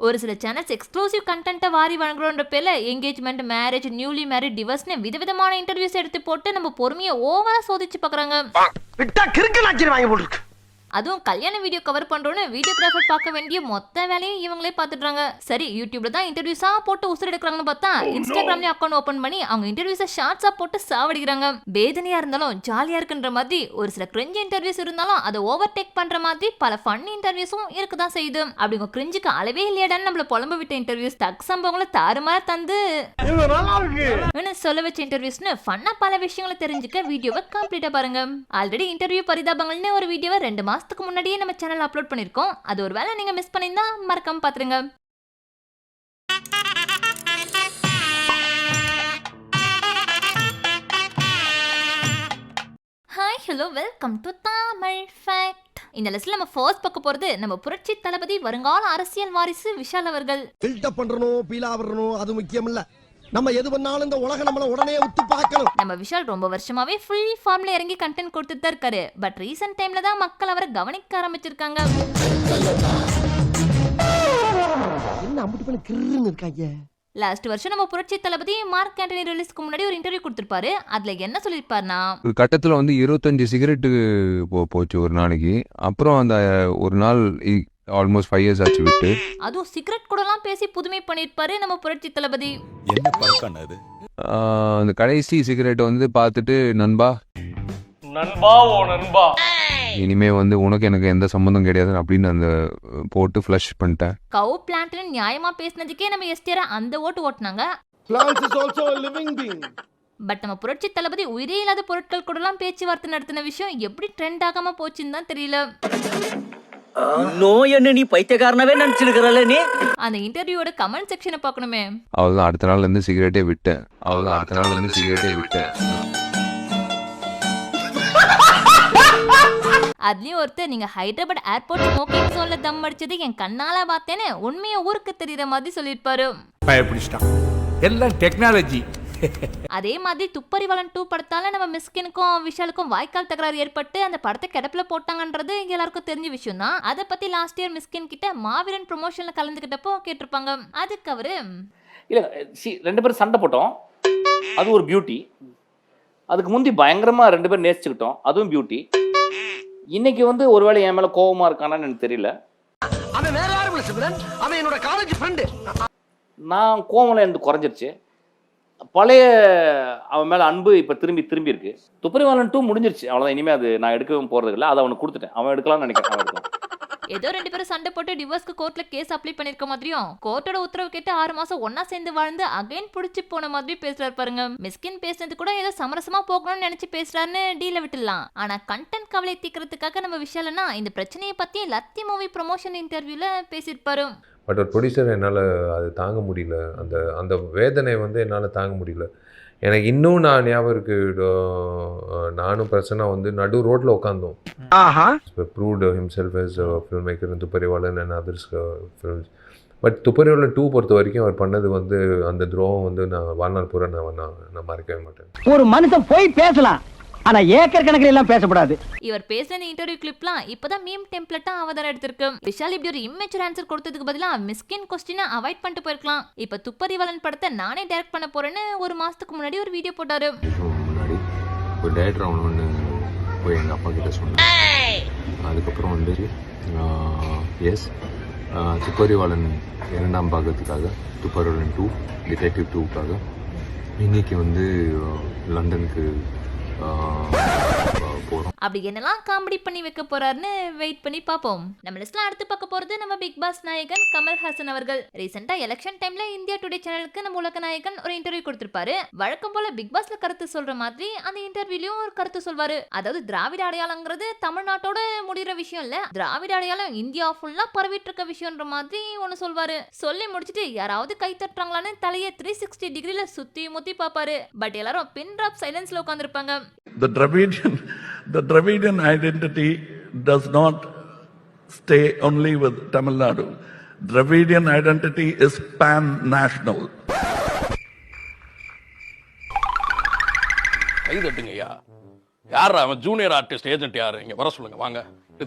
ஒரு சில channels exclusive கண்டென்ட்டை வாரி வழங்குறோன்ற பேரில் என்கேஜ்மெண்ட் மேரேஜ் நியூலி மேரேஜ் டிவர்ஸ்னு விதவிதமான இன்டர்வியூஸ் எடுத்து போட்டு நம்ம பொறுமையை ஓவராக சோதிச்சு பார்க்கறாங்க அதுவும் கல்யாண வீடியோ கவர் பண்றோன்னு வீடியோகிராஃபர் பார்க்க வேண்டிய மொத்த வேலையும் இவங்களே பார்த்துடுறாங்க. சரி யூடியூப்ல தான் இன்டர்வியூஸா போட்டு உசுர் எடுக்கிறாங்கன்னு பார்த்தா இன்ஸ்டாகிராம்லயும் அக்கௌண்ட் ஓபன் பண்ணி அவங்க இன்டர்வியூஸை ஷார்ட்ஸா போட்டு சாவடிக்கிறாங்க. வேதனையா இருந்தாலும் ஜாலியா இருக்குன்ற மாதிரி ஒரு சில கிரிஞ்சு இன்டர்வியூஸ் இருந்தாலும் அதை ஓவர் டேக் பண்ற மாதிரி பல ஃபன் இன்டர்வியூஸும் இருக்குதான் செய்யுது. அப்படி உங்க கிரிஞ்சுக்கு அளவே இல்லையாடான்னு நம்மள புலம்ப விட்ட இன்டர்வியூஸ் தக் சம்பவங்களை தாறுமாறா தந்து சொல்ல வச்ச இன்டர்வியூஸ்னு ஃபன்னா பல விஷயங்களை தெரிஞ்சுக்க வீடியோவை கம்ப்ளீட்டா பாருங்க. ஆல்ரெடி இன்டர்வியூ பரிதாபங்கள்னு ஒரு வீடியோவை ரெண்டு மாதத்துக்கு முன்னாடியே நம்ம சேனல் அப்லோட் பண்ணியிருக்கோம் அது ஒரு வேளை நீங்கள் மிஸ் பண்ணியிருந்தா மறக்காம பார்த்துருங்க hi hello welcome to Tamil fact இந்த லிஸ்ட்ல நம்ம ஃபர்ஸ்ட் பார்க்க போறது நம்ம புரட்சி தளபதி வருங்கால அரசியல் வாரிசு விஷால் அவர்கள். ஃபில்டர் பண்றணும் பீலா வரணும் அது முக்கியம் இல்ல நம்ம எது பண்ணாலும் இந்த உலகம் நம்மள உடனே உத்து பார்க்கணும். நம்ம விஷால் ரொம்ப வருஷமாவே ஃபுல் ஃபார்ம்ல இறங்கி கண்டென்ட் கொடுத்துட்டு தான் இருக்காரு. பட் ரீசெண்ட் டைம்ல தான் மக்கள் அவரை கவனிக்க ஆரம்பிச்சிருக்காங்க. என்ன அம்பிட்டு பண்ணி கிருன்னு இருக்காங்க? லாஸ்ட் வருஷம் நம்ம புரட்சி தளபதி மார்க் ஆண்டனி ரிலீஸ்க்கு முன்னாடி ஒரு இன்டர்வியூ கொடுத்திருப்பாரு. அதுல என்ன சொல்லிருப்பாருன்னா ஒரு கட்டத்தில் வந்து இருபத்தஞ்சி சிகரெட்டு போ போச்சு ஒரு நாளைக்கு. அப்புறம் அந்த ஒரு நாள் ஆல்மோஸ்ட் ஃபைவ் இயர்ஸ் ஆச்சு விட்டு. அதுவும் சிகரெட் கூடலாம் பேசி புதுமை பண்ணிருப்பாரு நம்ம புரட்சி தளபதி. என்ன பழக்கம் அது? ஆஹ் அந்த கடைசி சிகரெட்டை வந்து பார்த்துட்டு நண்பா நண்பா ஓ நண்பா. இனிமே வந்து உனக்கு எனக்கு எந்த சம்மந்தம் கிடையாது அப்படின்னு அந்த போட்டு ஃப்ளஷ் பண்ணிட்டேன். கவு பிளான்ட்னு நியாயமா பேசினதுக்கே நம்ம எஸ்டிஆர் அந்த ஓட்டு ஓட்டுனாங்க. A பட் நம்ம புரட்சி தளபதி உயிரே இல்லாத பொருட்கள் கூடலாம் பேச்சுவார்த்தை நடத்தின விஷயம் எப்படி ட்ரெண்ட் ஆகாம போச்சுன்னு தான் தெரியல. நோய் என்ன நீ பைத்தியக்காரனவே நினைச்சிருக்கிறல்ல நீ? அந்த இன்டர்வியூவோட கமெண்ட் செக்ஷனை பார்க்கணுமே. அவ்வளோதான் அடுத்த நாள்லேருந்து சிகரெட்டே விட்டேன். அவ்வளோதான் அடுத்த நாள்லேருந்து சிகரெட்டே விட்டேன். அதுலயும் ஒருத்தர் நீங்க ஹைதராபாத் ஏர்போர்ட் ஸ்மோக்கிங் ஜோன்ல தம் அடிச்சது என் கண்ணால பார்த்தேன்னு உண்மையை ஊருக்கு தெரியற மாதிரி சொல்லியிருப்பாரு. பயப்பிடிச்சிட்டான். எல்லாம் டெக்னாலஜி அதே மாதிரி துப்பறிவாளன் டூ படத்தால நம்ம மிஸ்கினுக்கும் விஷாலுக்கும் வாய்க்கால் தகராறு ஏற்பட்டு அந்த படத்தை கிடப்புல போட்டாங்கன்றது இங்க எல்லாருக்கும் தெரிஞ்ச விஷயம் தான் அதை பத்தி லாஸ்ட் இயர் மிஸ்கின் கிட்ட மாவீரன் ப்ரொமோஷன்ல கலந்துக்கிட்டப்போ கேட்டிருப்பாங்க. அதுக்கு அவரு இல்லை சி ரெண்டு பேரும் சண்டை போட்டோம். அது ஒரு பியூட்டி அதுக்கு முந்தி பயங்கரமாக ரெண்டு பேரும் நேசிச்சுக்கிட்டோம். அதுவும் பியூட்டி இன்னைக்கு வந்து ஒருவேளை என் மேலே கோவமா இருக்கானான்னு எனக்கு தெரியல. அவன் வேற யாரும் அவன் என்னோட காலேஜ் ஃப்ரெண்டு நான் கோவம்லாம் எனக்கு குறைஞ்சிருச்சு. பழைய அவன் மேலே அன்பு இப்போ திரும்பி திரும்பி இருக்கு. துப்பரிவாளன் டூ முடிஞ்சிருச்சு. அவ்வளோதான் இனிமேல் அது நான் எடுக்கவும் போகிறது இல்லை. அதை அவனுக்கு கொடுத்துட்டேன். அவன் எடுக்கலாம்னு நினைக்கிறேன். அவன் எடுக்கலாம் ஏதோ ரெண்டு பேரும் சண்டை போட்டு டிவோர்ஸ்க்கு கோர்ட்ல கேஸ் அப்ளை பண்ணிருக்க மாதிரியும் கோர்ட்டோட உத்தரவு கேட்டு ஆறு மாசம் ஒன்னா சேர்ந்து வாழ்ந்து அகைன் புடிச்சு போன மாதிரி பேசுறாரு பாருங்க. மிஸ்கின் பேசுனது கூட ஏதோ சமரசமா போகணும்னு நினைச்சு பேசுறாருன்னு டீல விட்டுடலாம். ஆனா கண்டென்ட் கவலை தீக்கிறதுக்காக நம்ம விஷயம்னா இந்த பிரச்சனையை பத்தி லத்தி மூவி ப்ரொமோஷன் இன்டர்வியூல பேசியிருப்பாரு. பட் ஒரு ப்ரொடியூசர் என்னால் அது தாங்க முடியல. அந்த அந்த வேதனை வந்து என்னால் தாங்க முடியல. எனக்கு இன்னும் நான் ஞாபகம் இருக்கு நானும் பிரசன்னா வந்து நடு ரோட்டில் உட்காந்தோம் ஆஹா. Proved himself as film maker Thupparivaalan and others films but Thupparivaalan two பொறுத்த வரைக்கும் அவர் பண்ணது வந்து அந்த துரோகம் வந்து நான் வாழ்நாள் பூரா நான் நான் நான் மறக்கவே மாட்டேன். ஒரு மனுஷன் போய் பேசலாம். ஆனா ஏக்கர் கணக்கில் எல்லாம் பேசக்கூடாது இவர் பேசின இன்டர்வியூ கிளிப்லாம் இப்பதான் மீம் டெம்ப்ளெட்டா அவதாரம் எடுத்திருக்கு. விஷால் இப்படி ஒரு இம்மெச்சூர் ஆன்சர் கொடுத்ததுக்கு பதிலா மிஸ்கின் கொஸ்டினை அவாய்ட் பண்ணிட்டு போயிருக்கலாம். இப்ப துப்பறிவாளன் படத்தை நானே டைரக்ட் பண்ண போறேன்னு ஒரு மாசத்துக்கு முன்னாடி ஒரு வீடியோ போட்டாரு. ஒரு டேரக்டர் அவனு ஒன்று போய் எங்கள் அப்பா கிட்ட சொன்னேன். அதுக்கப்புறம் வந்து எஸ் துப்பறிவாளன் இரண்டாம் பாகத்துக்காக துப்பறிவாளன் டூ டிடெக்டிவ் டூக்காக இன்னைக்கு வந்து லண்டனுக்கு போகிறோம் அப்படி என்னெல்லாம் காமெடி பண்ணி வைக்க போறாருன்னு வெயிட் பண்ணி பார்ப்போம். நம்ம லிஸ்ட்ல அடுத்து பார்க்க போறது நம்ம பிக் பாஸ் நாயகன் கமல்ஹாசன் அவர்கள். ரீசெண்டா எலெக்ஷன் டைம்ல இந்தியா டுடே சேனலுக்கு நம்ம உலக நாயகன் ஒரு இன்டர்வியூ கொடுத்திருப்பாரு. வழக்கம் போல பிக் பாஸ்ல கருத்து சொல்ற மாதிரி அந்த இன்டர்வியூலயும் ஒரு கருத்து சொல்வாரு. அதாவது திராவிட அடையாளங்கிறது தமிழ்நாட்டோட முடிகிற விஷயம் இல்ல. திராவிட அடையாளம் இந்தியா ஃபுல்லா பரவிட்டு இருக்க விஷயம்ன்ற மாதிரி ஒன்னு சொல்வாரு. சொல்லி முடிச்சிட்டு யாராவது கை தட்டுறாங்களான்னு தலையை த்ரீ சிக்ஸ்டி டிகிரில சுத்தி முத்தி பாப்பாரு பட் எல்லாரும் பின் டிராப் சைலன்ஸ்ல உட்காந்துருப்பாங்க The Dravidian, the Dravidian identity does not stay only with Tamil Nadu. Dravidian identity is pan-national. கை தட்டுங்க ஐயா யார் அவன் ஜூனியர் ஆர்டிஸ்ட் ஏஜென்ட் யார் இங்கே வர சொல்லுங்க வாங்க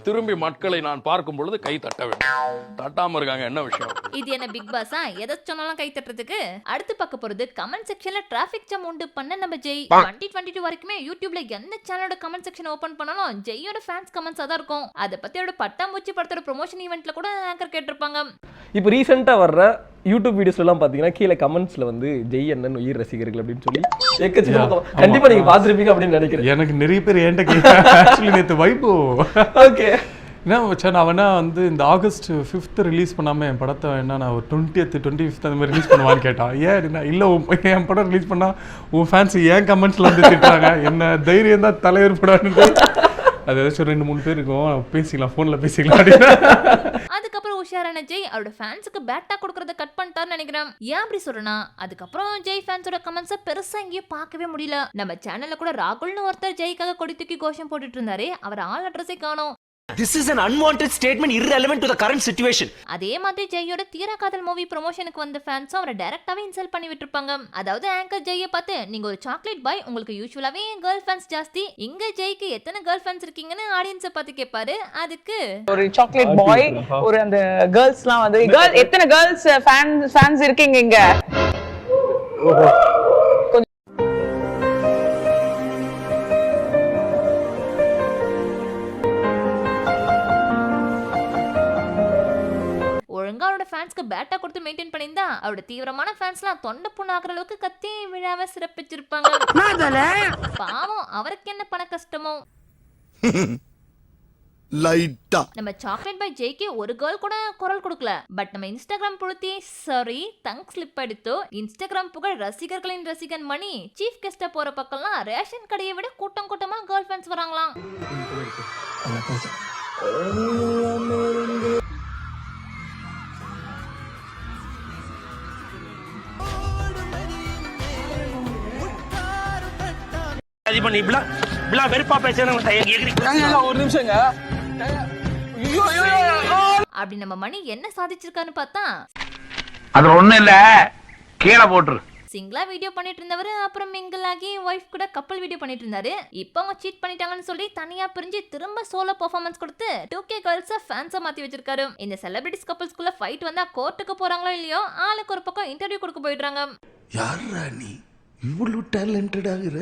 திரும்பி மக்களை நான் பார்க்கும் பொழுது கை தட்ட வேண்டும். தட்டாம இருக்காங்க என்ன விஷயம்? இது என்ன பிக் பாஸா? எதை சொன்னாலும் கை தட்டுறதுக்கு? அடுத்து பார்க்க போறது கமெண்ட் செக்ஷன்ல டிராபிக் ஜாம் உண்டு. பண்ண நம்ம ஜெய். டுவெண்ட்டி டுவெண்ட்டி டூ வரைக்குமே யூடியூப்ல எந்த சேனலோட கமெண்ட் செக்ஷன் ஓபன் பண்ணாலும் ஜெய்யோட ஃபேன்ஸ் கமெண்ட்ஸா தான் இருக்கும். அதை பத்தி அவரோட பட்டாம்பூச்சி படத்தோட ப்ரொமோஷன் ஈவெண்ட்ல கூட ஆங்கர் கேட்டிருப்பாங்க. இப்போ ரீசெண்டாக வர்ற யூடியூப் வீடியோஸ்லாம் பார்த்தீங்கன்னா கீழே கமெண்ட்ஸில் வந்து ஜெய் அண்ணன் உயிர் ரசிகர்கள் அப்படின்னு சொல்லி எக்கச்சக்க கண்டிப்பாக நீங்கள் பார்த்துருப்பீங்க அப்படின்னு நினைக்கிறேன். எனக்கு நிறைய பேர் கேட்டாங்க ஆக்சுவலி நேற்று வைபோ. ஓகே என்ன வச்சா நான் வேணா வந்து இந்த ஆகஸ்ட் ஃபிஃப்த் ரிலீஸ் பண்ணாமல் என் படத்தை வேணா நான் ஒரு டுவெண்ட்டியத் டுவெண்ட்டி ஃபிஃப்த் அந்த மாதிரி ரிலீஸ் பண்ணுவான்னு கேட்டான். ஏன் நான் இல்லை உன் என் படம் ரிலீஸ் பண்ணால் உன் ஃபேன்ஸ் ஏன் கமெண்ட்ஸில் வந்து திட்டுறாங்க? என்ன தைரியம் தான் தலைவர் படான்னு அது ஏதாச்சும் ரெண்டு மூணு பேர் இருக்கும். பேசிக்கலாம் ஃபோனில் பேசிக்கலாம் அப்படின்னு. அதுக்கப்புறம் உஷாரான ஜெய் அவரோட ஃபேன்ஸுக்கு பேட்டா கொடுக்கறத கட் பண்ணிட்டாருன்னு நினைக்கிறேன். ஏன் அப்படி சொல்றேன்னா அதுக்கப்புறம் ஜெய் ஃபேன்ஸோட கமெண்ட்ஸை பெருசா எங்கேயும் பார்க்கவே முடியல. நம்ம சேனல்ல கூட ராகுல்னு ஒருத்தர் ஜெய்க்காக கொடி தூக்கி கோஷம் போட்டுட்டு இருந்தாரு அவர் ஆள் அட்ரஸே காணோம். This is an unwanted statement irrelevant to the current situation. அதே மாதிரி ஜெய்யோட தீரா காதல் மூவி ப்ரொமோஷனுக்கு வந்த ஃபேன்ஸும் அவரை டைரக்டாவே இன்சல்ட் பண்ணி விட்டுருப்பாங்க அதாவது ஆங்கர் ஜெய்யை பார்த்து நீங்க ஒரு சாக்லேட் பாய் உங்களுக்கு யூஸ்வலாவே கேர்ள் ஃபேன்ஸ் ஜாஸ்தி. இங்க ஜெய்க்கு எத்தனை கேர்ள் ஃபேன்ஸ் இருக்கீங்கன்னு ஆடியன்ஸை பார்த்து கேட்பாரு அதுக்கு ஒரு சாக்லேட் பாய் ஒரு அந்த கேர்ள்ஸ்லாம் வந்து கேர்ள் எத்தனை கேர்ள்ஸ் ஃபேன் ஃபேன்ஸ் இருக்கீங்க இங்க? ஃபேன்ஸ்க்கு பேட்டா கொடுத்து மெயின்டைன் பண்ணியிருந்தா அவரோட தீவிரமான ஃபேன்ஸ்லாம் தொண்டை புண்ணு ஆக்குற அளவுக்கு கத்தி விழாவை சிறப்பிச்சிருப்பாங்க. பாவம் அவருக்கு என்ன பண கஷ்டமோ? லைட்டா. நம்ம சாக்லேட் பை ஜெய்க்கு ஒரு கேர்ள் கூட குரல் கொடுக்கல. பட் நம்ம இன்ஸ்டாகிராம் புழுத்தி சாரி தங் ஸ்லிப் எடுத்து இன்ஸ்டாகிராம் புகழ் ரசிகர்களின் ரசிகன் மணி சீஃப் கெஸ்டா போற பக்கம்லாம் ரேஷன் கடையை விட கூட்டம் கூட்டமா கேர்ள் ஃபேன்ஸ் வராங்களாம். இது பண்ணி இப்படிலாம் இப்படிலாம் வெறுப்பா பேசுறேன் ஒரு நிமிஷங்க. அப்படி நம்ம மணி என்ன சாதிச்சிருக்காருன்னு பார்த்தா? அது ஒண்ணும் இல்ல. கீழே போட்டுரு. சிங்கிளா வீடியோ பண்ணிட்டு இருந்தவர் அப்புறம் மிங்கிள் ஆகி ஒய்ஃப் கூட கப்பல் வீடியோ பண்ணிட்டு இருந்தாரு இப்போ அவங்க சீட் பண்ணிட்டாங்கன்னு சொல்லி தனியா பிரிஞ்சு திரும்ப சோலோ பெர்ஃபார்மன்ஸ் கொடுத்து டூ கே கேர்ள்ஸை ஃபேன்ஸா மாத்தி வச்சிருக்காரு. இந்த செலிபிரிட்டிஸ் கப்பல்ஸ்குள்ள ஃபைட் வந்தா கோர்ட்டுக்கு போறாங்களோ இல்லையோ ஆளுக்கு ஒரு பக்கம் இன்டர்வியூ கொடுக்க போயிடுறாங்க. யாரா நீ? இவ்வளவு டேலண்டட் ஆகுற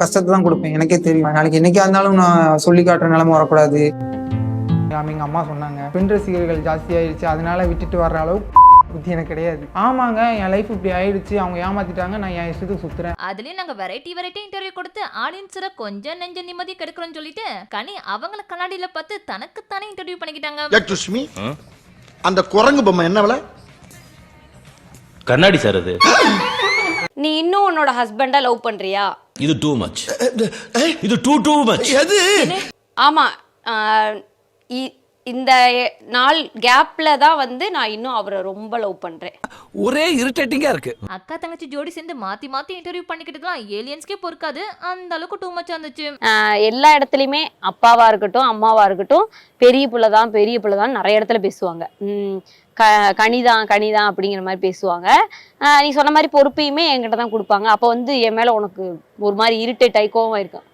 கஷ்டத்தை தான் கொடுப்பேன். எனக்கே தெரியும். நாளைக்கு என்னைக்கா இருந்தாலும் நான் சொல்லி காட்டுற நிலைமை வரக்கூடாது. எங்க அம்மா சொன்னாங்க. பெண் ரசிகர்கள் ஜாஸ்தி ஆயிடுச்சு. அதனால விட்டுட்டு வர்ற அளவு புத்தி எனக்கு கிடையாது. ஆமாங்க என் லைஃப் இப்படி ஆயிடுச்சு. அவங்க ஏமாத்திட்டாங்க. நான் என் இஷ்டத்துக்கு சுத்துறேன். அதுலயும் நாங்க வெரைட்டி வெரைட்டி இன்டர்வியூ கொடுத்து ஆடியன்ஸோட கொஞ்சம் நெஞ்ச நிம்மதி கெடுக்கிறோம்னு சொல்லிட்டு கனி அவங்கள கண்ணாடியில பார்த்து தனக்குத்தானே இன்டர்வியூ பண்ணிக்கிட்டாங்க. லட்சுமி அந்த குரங்கு பொம்மை என்ன விலை? கண்ணாடி சார் அது. நீ இன்னும் உன்னோட ஹஸ்பண்டா லவ் பண்றியா? இது டூ மச் இது டூ டூ மச் எது? ஆமா இந்த நாள் கேப்ல தான் வந்து நான் இன்னும் அவரை ரொம்ப லவ் பண்றேன். ஒரே இரிட்டேட்டிங்கா இருக்கு. அக்கா தங்கச்சி ஜோடி சேர்ந்து மாத்தி மாத்தி இன்டர்வியூ பண்ணிக்கிட்டதுலாம் ஏலியன்ஸ்க்கே பொறுக்காது. அந்த அளவுக்கு டூ மச்சா இருந்துச்சு. ஆஹ் எல்லா இடத்துலையுமே அப்பாவா இருக்கட்டும் அம்மாவா இருக்கட்டும் பெரிய பிள்ளை தான் பெரிய பிள்ளை தான் நிறைய இடத்துல பேசுவாங்க. உம் க கனிதான் கனிதான் அப்படிங்கிற மாதிரி பேசுவாங்க. ஆஹ் நீ சொன்ன மாதிரி பொறுப்பையுமே என்கிட்ட தான் கொடுப்பாங்க. அப்போ வந்து என் மேல உனக்கு ஒரு மாதிரி இரிட்டேட் ஆகி கோவம் இருக்கும்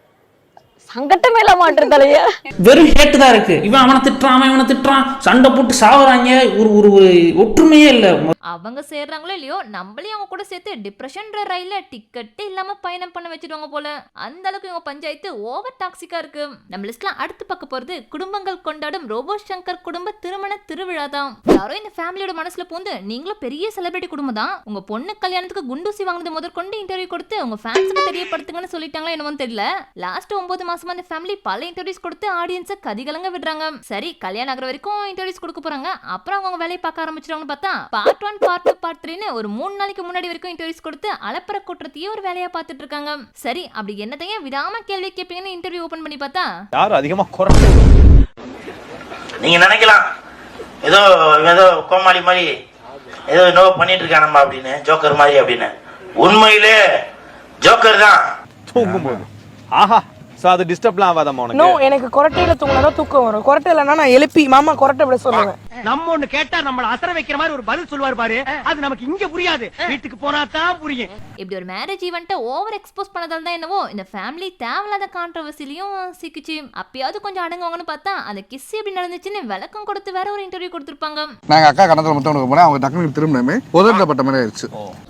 சங்கட்டம் மேல மாட்டுறதாலயா வெறும் ஹேட்டு தான் இருக்கு. இவன் அவனை திட்டுறான் அவன் இவனை திட்டுறான். சண்டை போட்டு சாவுறாங்க. ஒரு ஒரு ஒரு ஒற்றுமையே இல்லை. அவங்க சேர்றாங்களோ இல்லையோ நம்மளையும் அவங்க கூட சேர்த்து டிப்ரெஷன்ற ரயில்ல டிக்கெட்டே இல்லாம பயணம் பண்ண வச்சிருவாங்க போல. அந்த அளவுக்கு இவங்க பஞ்சாயத்து ஓவர் டாக்ஸிக்கா இருக்கு. நம்ம லிஸ்ட்ல அடுத்து பார்க்க போறது குடும்பங்கள் கொண்டாடும் ரோபோ சங்கர் குடும்ப திருமண திருவிழா தான். யாரோ இந்த ஃபேமிலியோட மனசுல பூந்து நீங்களும் பெரிய செலிபிரிட்டி குடும்பம் தான். உங்க பொண்ணு கல்யாணத்துக்கு குண்டூசி வாங்கினது முதற்கொண்டு இன்டர்வியூ கொடுத்து உங்க ஃபேன்ஸுக்கு தெரியப்படுத்துங்கன்னு சொல்லிட்டாங்களா என்னமோ தெரியல. லாஸ்ட் ஒன்பது மாசமா அந்த ஃபேமிலி பல இன்டர்வியூஸ் கொடுத்து ஆடியன்ஸை கதிகலங்க விடுறாங்க. சரி கல்யாணம் ஆகிற வரைக்கும் இன்டர்வியூஸ் கொடுக்க போறாங்க. அப்புறம் அவங்க வேலையை பார்க்க ஆரம்பிச்சிருவாங்கன்னு பார்த்தா part one part two part த்ரீன்னு ஒரு மூணு நாளைக்கு முன்னாடி வரைக்கும் இன்டர்வியூஸ் கொடுத்து அலப்பற கூட்டுறதையே ஒரு வேலையா பார்த்துட்டு இருக்காங்க. சரி அப்படி என்னதையும் விடாம கேள்வி கேட்பீங்கன்னு இன்டர்வியூ ஓபன் பண்ணி பார்த்தா யாரும் அதிகமா குறைச்சு நீங்க நினைக்கலாம். ஏதோ ஏதோ கோமாளி மாதிரி ஏதோ என்னவோ பண்ணிட்டு இருக்கானம்மா அப்படின்னு ஜோக்கர் மாதிரி அப்படின்னு. உண்மையிலே ஜோக்கர் தான். தூங்கும்போது. ஆஹா. ஸோ அது டிஸ்டர்ப்லாம் ஆகாதம்மா நோ எனக்கு கொரட்டையில தூங்கினா தூக்கம் வரும். கொரட்டை இல்லைன்னா நான் எழுப்பி மாமா கொரட்டை விட சொல்லுவேன் நம்ம ஒண்ணு கேட்டா நம்மள அசர வைக்கிற மாதிரி ஒரு பதில் சொல்லுவாரு பாரு. அது நமக்கு இங்க புரியாது. வீட்டுக்கு போனா தான் புரியும். இப்படி ஒரு மேரேஜ் ஈவெண்ட்டை ஓவர் எக்ஸ்போஸ் பண்ணதால தான் என்னவோ இந்த ஃபேமிலி தேவையில்லாத கான்ட்ரவர்சிலையும் சிக்கிச்சு. அப்பயாவது கொஞ்சம் அடங்குவாங்கன்னு பார்த்தா அந்த கிஸ் எப்படி நடந்துச்சுன்னு விளக்கம் கொடுத்து வேற ஒரு இன்டர்வியூ கொடுத்துருப்பாங்க. நாங்க அக்கா கணத்துல மட்டும் உனக்கு போனேன். அவங்க டக்குனு திரும்பினமே உதட்டப்பட்ட மாதிரி ஆயிடுச்சு.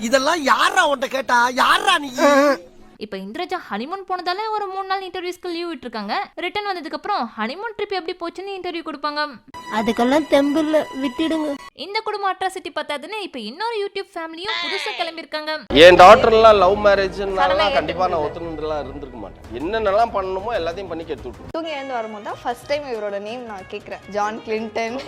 இதெல்லாம் யாரா உன்ட்ட கேட்டா? யாரா நீ? இப்போ இந்திரஜா ஹனிமூன் போனதால ஒரு மூணு நாள் இன்டர்வியூஸ்க்கு லீவ் விட்டுருக்காங்க. ரிட்டர்ன் வந்ததுக்கு அப்புறம் ஹனிமூன் ட்ரிப் எப்படி போச்சுன்னு இன்டர்வியூ கொடுப்பாங்க. அதுக்கெல்லாம் தெம்பில்ல விட்டுடுங்க. இந்த குடும்ப அட்ராசிட்டி பார்த்தாதுன்னு இப்போ இன்னொரு யூடியூப் ஃபேமிலியும் புதுசா கிளம்பியிருக்காங்க. என் டாட்டர்லாம் லவ் மேரேஜ்னாலாம் கண்டிப்பாக நான் ஒத்துணுலாம் இருந்திருக்க மாட்டேன். என்னென்னலாம் பண்ணணுமோ எல்லாத்தையும் பண்ணி கெடுத்து விட்டுருவேன். தூங்கி எழுந்து வரும்போது தான் ஃபர்ஸ்ட் டைம் இவரோட நேம் நான் கேட்குறேன் ஜான் கிளின்டன்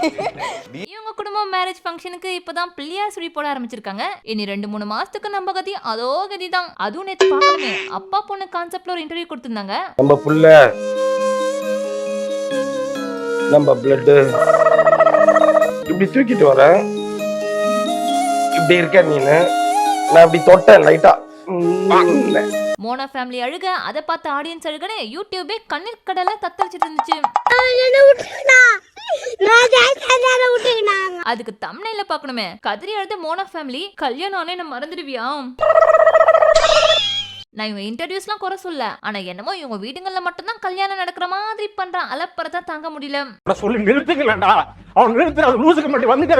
இவங்க குடும்பம் மேரேஜ் ஃபங்க்ஷனுக்கு இப்பதான் பிள்ளையார் சுழி போட ஆரம்பிச்சிருக்காங்க. இனி ரெண்டு மூணு மாசத்துக்கு நம்ம கதி அதோ கதி தான் அதுவும் நேத்து பார்க்கணுமே அப்பா பொண்ணு கான்செப்ட்ல ஒரு இன்டர்வியூ கொடுத்திருந்தாங்க. நம்ம புள்ள நம்ம பிளட்டு இப்படி தூக்கிட்டு வரேன் இப்படி இருக்க நீனு. நான் இப்படி தொட்டேன் லைட்டா மோனா ஃபேமிலி அழுக அதை பார்த்து ஆடியன்ஸ் அழுகன்னு யூடியூபே கண்ணீர் கடலை தத்தளிச்சிட்டு இருந்துச்சு. அதுக்கு தம்னையில பார்க்கணுமே. கதறி அழுத மோனா ஃபேமிலி கல்யாணம் ஆனே நான் மறந்துடுவியா நான் இவங்க இன்டர்வியூஸ்லாம் குறை சொல்ல. ஆனா என்னமோ இவங்க வீடுங்கள்ல மட்டும்தான் கல்யாணம் நடக்கிற மாதிரி பண்றான். அலப்பறதா தாங்க முடியல. சொல்லி நிறுத்துக்கலடா அவன் நிறுத்துற. லூசுக்கு மட்டும் வந்துட்டு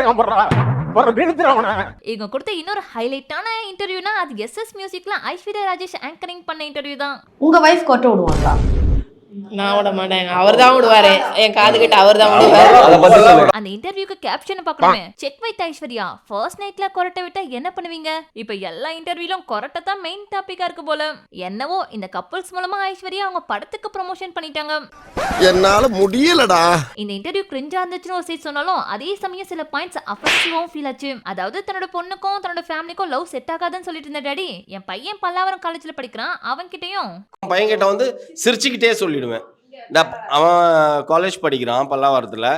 இவங்க கொடுத்த இன்னொரு ஹைலைட்டான இன்டர்வியூனா அது எஸ் எஸ் மியூசிக்ல ஐஸ்வர்யா ராஜேஷ் ஆங்கரிங் பண்ண இன்டர்வியூ தான். உங்க வைஃப் கொட்டை விடுவாங்களா? நான் விட மாட்டேன். அவர் தான் விடுவாரு என் காது கிட்ட அவர் தான் விடுவாரு அந்த இன்டர்வியூக்கு கேப்ஷன் பார்க்கணுமே. செக் வைத் ஐஸ்வர்யா ஃபர்ஸ்ட் நைட்ல கொரட்டை விட்டா என்ன பண்ணுவீங்க? இப்ப எல்லா இன்டர்வியூலும் கொரட்டை தான் மெயின் டாபிக்கா இருக்கு போல. என்னவோ இந்த கப்பல்ஸ் மூலமா ஐஸ்வர்யா அவங்க படத்துக்கு ப்ரமோஷன் பண்ணிட்டாங்க. என்னால முடியலடா. இந்த இன்டர்வியூ கிரிஞ்சா இருந்துச்சுன்னு ஒரு சைட் சொன்னாலும் அதே சமயம் சில பாயிண்ட்ஸ் அஃபெக்டிவாவும் ஃபீல் ஆச்சு. அதாவது தன்னோட பொண்ணுக்கும் தன்னோட ஃபேமிலிக்கும் லவ் செட் ஆகாதுன்னு சொல்லிட்டு இருந்த டாடி என் பையன் பல்லாவரம் காலேஜ்ல படிக்கிறான் அவன் கிட்டயும் பையன்கிட்ட வந்து சிரிச்சுக்கிட்டே சொல்லிடுவேன் இந்த அவன் காலேஜ் படிக்கிறான் பல்லாவரத்தில்.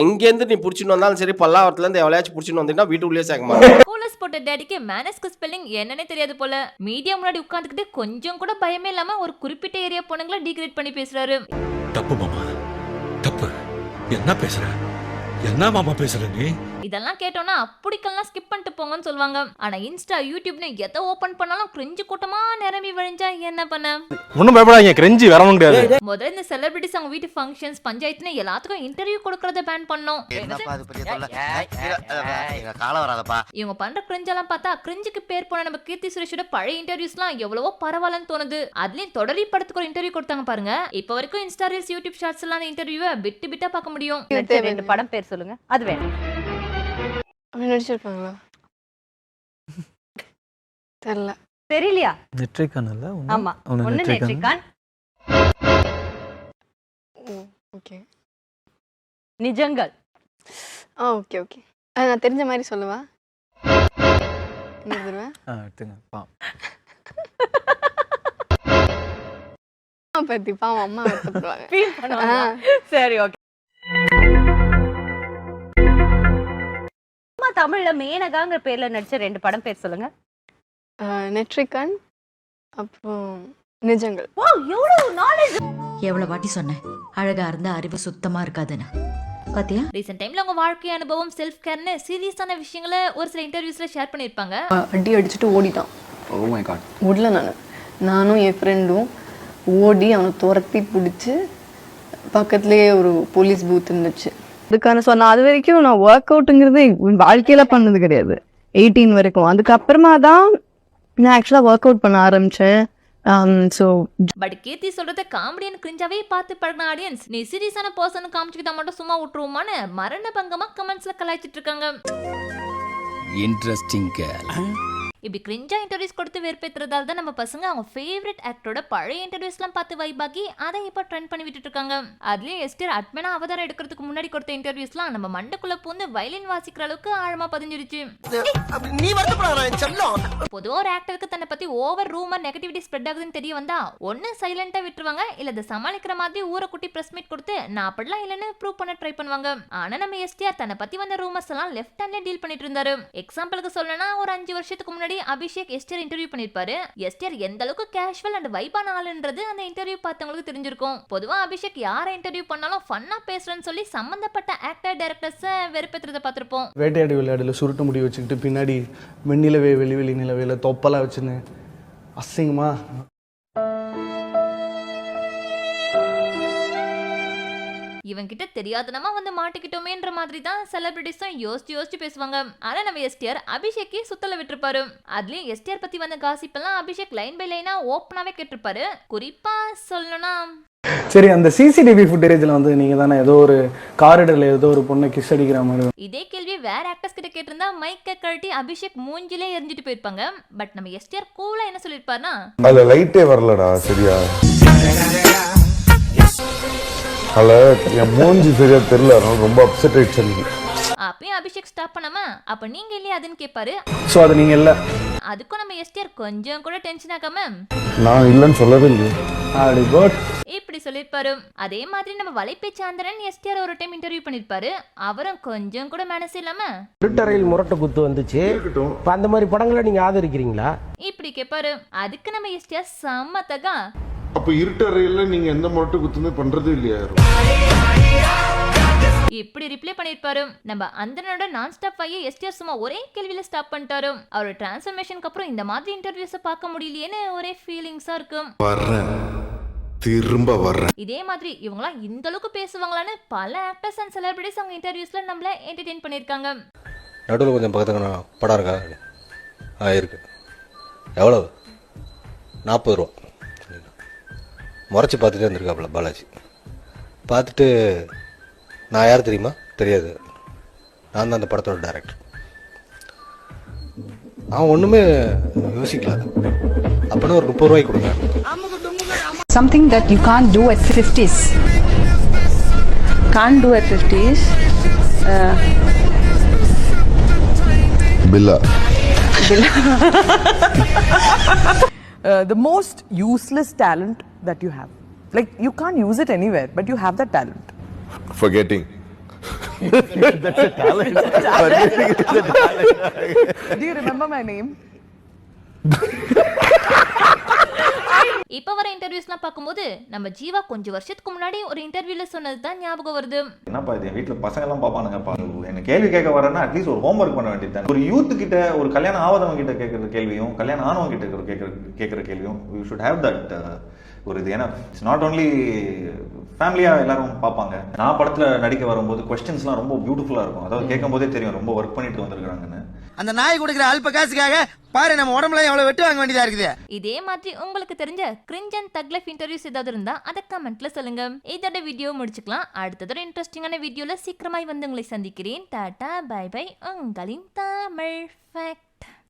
எங்கேருந்து நீ பிடிச்சிட்டு வந்தாலும் சரி பல்லாவரத்துலேருந்து எவ்வளோயாச்சும் பிடிச்சிட்டு வந்தீங்கன்னா வீட்டுக்குள்ளேயே சேர்க்க மாட்டேன். போட்ட டேடிக்கு மேனஸ்க்கு ஸ்பெல்லிங் என்னன்னே தெரியாது போல. மீடியா முன்னாடி உட்காந்துக்கிட்டு கொஞ்சம் கூட பயமே இல்லாம ஒரு குறிப்பிட்ட ஏரியா பொண்ணுங்களை டிகிரேட் பண்ணி பேசுறாரு. தப்பு மாமா. தப்பு. என்ன பேசுற? என்ன மாமா பேசுற நீ? இதெல்லாம் கேட்டோம்னா அப்படிக்கெல்லாம் ஸ்கிப் பண்ணிட்டு போங்கன்னு சொல்லுவாங்க. ஆனா இன்ஸ்டா யூடியூப்னு எதை ஓபன் பண்ணாலும் கிரிஞ்சு கூட்டமா நிரம்பி வழிஞ்சா என்ன பண்ண? ஒன்றும் பயப்படாதீங்க கிரெஞ்சி வரவும் கிடையாது. முதல்ல இந்த செலிபிரிட்டிஸ் அவங்க வீட்டு ஃபங்க்ஷன்ஸ் பஞ்சாயத்துன்னு எல்லாத்துக்கும் இன்டர்வியூ கொடுக்கறத பேன் பண்ணோம். கால வராதப்பா. இவங்க பண்ற கிரிஞ்செல்லாம் பார்த்தா கிரிஞ்சுக்கு பேர் போன நம்ம கீர்த்தி சுரேஷோட பழைய இன்டர்வியூஸ்லாம் எவ்வளவோ பரவாயில்லன்னு தோணுது. அதுலயும் தொடரி படத்துக்கு ஒரு இன்டர்வியூ கொடுத்தாங்க பாருங்க. இப்ப வரைக்கும் இன்ஸ்டா ரீல்ஸ் யூடியூப் ஷார்ட்ஸ் எல்லாம் இன்டர்வியூவை பிட்டு பிட்டா பார்க்க முடியும். ரெண்டு படம் பேர் சொல்லுங்க. அது வேணும். நடிச்சிருக்காங்களா தெரியல தெரியலையா? நெட்ரிக்கான் இல்ல ஆமா. ஒண்ணு நெட்ரிகான் ஓகே. நிஜங்கள். ஆ ஓகே ஓகே. நான் தெரிஞ்ச மாதிரி சொல்லவா? பத்தி பாவம் அம்மா வருத்தப்படுவாங்க ஃபீல் பண்ணுவாங்க சரி ஓகே. அம்மா தமிழ்ல மேனகாங்கிற பேர்ல நடிச்ச ரெண்டு படம் பேர் சொல்லுங்க. நெட்ரிகன் அப்புறம் நிஜங்கள். ஓ எவ்வளவு நாலேஜ் எவ்வளவு வாட்டி சொன்னேன். அழகா இருந்தா அறிவு சுத்தமா இருக்காதுன்னு. பாத்தியா? ரீசெண்ட் டைம்ல உங்க வாழ்க்கை அனுபவம் செல்ஃப் கேர்னு சீரியஸான விஷயங்களை ஒரு சில இன்டர்வியூஸ்ல ஷேர் பண்ணிருப்பாங்க அடி அடிச்சுட்டு ஓடிட்டான். ஓ மை காட் ஓடல நான். நானும் என் ஃப்ரெண்டும் ஓடி அவனை துரத்தி பிடிச்சி பக்கத்துலேயே ஒரு போலீஸ் பூத் இருந்துச்சு. அதுக்கான ஸோ நான் அது வரைக்கும் நான் ஒர்க் அவுட்டுங்கிறது வாழ்க்கையில பண்ணது கிடையாது. எயிட்டீன் வரைக்கும். அதுக்கப்புறமா தான் நான் ஆக்சுவலாக ஒர்க் அவுட் பண்ண ஆரம்பித்தேன் ஸோ பட் கீர்த்தி சொல்றத காமெடியன் கிரிஞ்சாவே பார்த்து பழகின ஆடியன்ஸ் நீ சீரியஸான பர்சன் காமிச்சுக்கிட்டா மட்டும் சும்மா விட்டுருவோமான்னு மரண பங்கமா கமெண்ட்ஸ்ல கலாய்ச்சிட்டு இருக்காங்க. இன்ட்ரெஸ்டிங் இப்படி கிரிஞ்சா இன்டர்வியூஸ் கொடுத்து வெறுப்பேத்துறதால தான் நம்ம பசங்க அவங்க ஃபேவரட் ஆக்டரோட பழைய இன்டர்வியூஸ்லாம் பார்த்து வைபாக்கி அதை இப்போ ட்ரெண்ட் பண்ணி விட்டுட்டு இருக்காங்க. அதுலயும் எஸ்டர் அட்மனா அவதாரம் எடுக்கிறதுக்கு முன்னாடி கொடுத்த இன்டர்வியூஸ்லாம் நம்ம மண்டக்குள்ள பூந்து வயலின் வாசிக்கிற அளவுக்கு ஆழமா பதிஞ்சிருச்சு. பொதுவா ஒரு ஆக்டருக்கு தன்னை பத்தி ஓவர் ரூமர் நெகட்டிவிட்டி ஸ்ப்ரெட் ஆகுதுன்னு தெரிய வந்தா ஒண்ணு சைலண்டா விட்டுருவாங்க இல்ல அதை சமாளிக்கிற மாதிரி ஊரை குட்டி பிரஸ் மீட் கொடுத்து நான் அப்படிலாம் இல்லைன்னு ப்ரூவ் பண்ண ட்ரை பண்ணுவாங்க. ஆனா நம்ம எஸ்டிஆர் தன்னை பத்தி வந்த ரூமர்ஸ் எல்லாம் லெஃப்ட் ஹேண்ட்ல டீல் பண்ணிட்டு இருந்தாரு. எக்ஸாம்பிளுக்கு சொல்லணும்னா ஒரு அஞ்சு வருஷத்துக்கு முன்னாடி முன்னாடி அபிஷேக் எஸ்டர் இன்டர்வியூ பண்ணிருப்பாரு. எஸ்டர் எந்த அளவுக்கு கேஷுவல் அண்ட் வைபான ஆளுன்றது அந்த இன்டர்வியூ பார்த்தவங்களுக்கு தெரிஞ்சிருக்கும். பொதுவா அபிஷேக் யாரை இன்டர்வியூ பண்ணாலும் ஃபன்னா பேசுறேன்னு சொல்லி சம்பந்தப்பட்ட ஆக்டர் டைரக்டர்ஸை வெறுப்பேற்றுறத பார்த்திருப்போம். வேட்டையாடி விளையாடுல சுருட்டு முடி வச்சுக்கிட்டு பின்னாடி வெண்ணிலவே வெளி வெளி நிலவையில் தொப்பெல்லாம் வச்சுன்னு அசிங்கமா இவன் கிட்ட தெரியாதனமா வந்து மாட்டிக்கிட்டோமேன்ற மாதிரி தான் செலிபிரிட்டிஸும் யோசிச்சு யோசிச்சு பேசுவாங்க. ஆனா நம்ம எஸ்டிஆர் அபிஷேக்கே சுத்தல விட்டுருப்பாரு. அதுலயும் எஸ்டிஆர் பத்தி வந்த காசிப் எல்லாம் அபிஷேக் லைன் பை லைனா ஓப்பனாவே கேட்டிருப்பாரு. குறிப்பா சொல்லணும்னா சரி அந்த சிசிடிவி ஃபுட்டேஜில் வந்து நீங்கள் தானே ஏதோ ஒரு காரிடரில் ஏதோ ஒரு பொண்ணை கிஸ் அடிக்கிற மாதிரி இதே கேள்வி வேற ஆக்டர்ஸ் கிட்ட கேட்டிருந்தா மைக்க கழட்டி அபிஷேக் மூஞ்சிலே எரிஞ்சிட்டு போயிருப்பாங்க. பட் நம்ம எஸ்டிஆர் கூலா என்ன சொல்லிருப்பாருன்னா அதுல லைட்டே வரலடா சரியா? அதுல என் மூஞ்சி சரியா தெரியல. அதனால ரொம்ப அப்செட் ஆயிடுச்சு எனக்கு. அப்பயும் அபிஷேக் ஸ்டாப் பண்ணாம? அப்ப நீங்க இல்லையா அதுன்னு கேட்பாரு ஸோ அது நீங்கள் இல்லை. அதுக்கும் நம்ம எஸ்டிஆர் கொஞ்சம் கூட டென்ஷன் ஆகாம. நான் இல்லைன்னு சொல்லவே இல்லையே. அப்படி குட் இப்படி சொல்லிருப்பாரு. அதே மாதிரி நம்ம வலைப்பேச்சாந்திரன் எஸ்டிஆர் ஒரு டைம் இன்டர்வியூ பண்ணிருப்பாரு. அவரும் கொஞ்சம் கூட மனசு இல்லாம. இருட்டறையில் முரட்டு குத்து வந்துச்சு. இப்போ அந்த மாதிரி படங்களை நீங்க ஆதரிக்கிறீங்களா? இப்படி கேட்பாரு அதுக்கு நம்ம எஸ்டிஆர் சம்மத்தகா அப்ப இருட்டறையில நீங்க எந்த முரட்டு குத்துமே பண்றதே இல்லையா இப்படி ரிப்ளை பண்ணிருப்பாரு நம்ம அந்தனோட நான் ஸ்டாப் ஐயே எஸ்டிஆர் சும்மா ஒரே கேள்வியில ஸ்டாப் பண்ணிட்டாரு அவர் டிரான்ஸ்ஃபர்மேஷனுக்கு அப்புறம் இந்த மாதிரி இன்டர்வியூஸை பார்க்க முடியலையேன்னு ஒரே ஃபீலிங்ஸா இருக்கும். வர்றேன். திரும்ப வர்றேன். இதே மாதிரி இவங்களாம் இந்த அளவுக்கு பேசுவாங்களான்னு பல ஆக்டர்ஸ் அண்ட் செலிபிரிட்டிஸ் அவங்க இன்டர்வியூஸ்ல நம்மள என்டர்டெயின் பண்ணிருக்காங்க. நடுவில் கொஞ்சம் பக்கத்துக்கு படம் இருக்கா? ஆ இருக்கு எவ்வளவு? நாற்பது ரூபா. முறைச்சி பார்த்துட்டே இருந்திருக்காப்புல பாலாஜி. பார்த்துட்டு நான் யார் தெரியுமா? தெரியாது. நான் தான் அந்த படத்தோட டைரக்டர் அவன் ஒன்றுமே யோசிக்கல. அப்போனா ஒரு முப்பது ரூபாய்க்கு கொடுங்க. Something that you can't do at 50s. Can't do at 50s. Billa the most useless talent that you have. Like you can't use it anywhere, but you have that talent. forgetting That's a talent. Do you remember my name? இப்ப வர இன்டர்வியூஸ்லாம் பார்க்கும்போது நம்ம ஜீவா கொஞ்சம் வருஷத்துக்கு முன்னாடி ஒரு இன்டர்வியூல சொன்னது தான் ஞாபகம் வருது என்னப்பா இது என் வீட்டில் பசங்க எல்லாம் பார்ப்பானுங்கப்பா என்ன கேள்வி கேட்க வரேன்னா அட்லீஸ்ட் ஒரு ஹோம்ஒர்க் பண்ண வேண்டியது ஒரு யூத் கிட்ட ஒரு கல்யாணம் ஆகாதவங்க கிட்ட கேட்குற கேள்வியும் கல்யாணம் ஆனவங்க கிட்ட கேட்குற கேட்குற கேள்வியும் யூ ஷுட் ஹேவ் தட் ஒரு இது ஏன்னா இட்ஸ் நாட் ஓன்லி ஃபேமிலியாக எல்லாரும் பார்ப்பாங்க. நான் படத்தில் நடிக்க வரும்போது கொஸ்டின்ஸ்லாம் ரொம்ப பியூட்டிஃபுல்லாக இருக்கும். அதாவது கேட்கும் போதே தெரியும் ரொம்ப ஒர்க் பண்ணிட்டு வந்திருக்காங்கன்னு அந்த நாய் கொடுக்குற அல்ப காசுக்காக பாரு நம்ம உடம்புல எவ்வளவு வெட்டு வாங்க வேண்டியதா இருக்குது. இதே மாதிரி உங்களுக்கு தெரிஞ்ச cringe and thug life interviews ஏதாவது இருந்தா அதை கமெண்ட்ல சொல்லுங்க. இதோட வீடியோ முடிச்சுக்கலாம். அடுத்ததோட இன்ட்ரெஸ்டிங்கான வீடியோல சீக்கிரமாய் வந்து உங்களை சந்திக்கிறேன். டாடா பை பை உங்களின் தமிழ் ஃபேக்ட்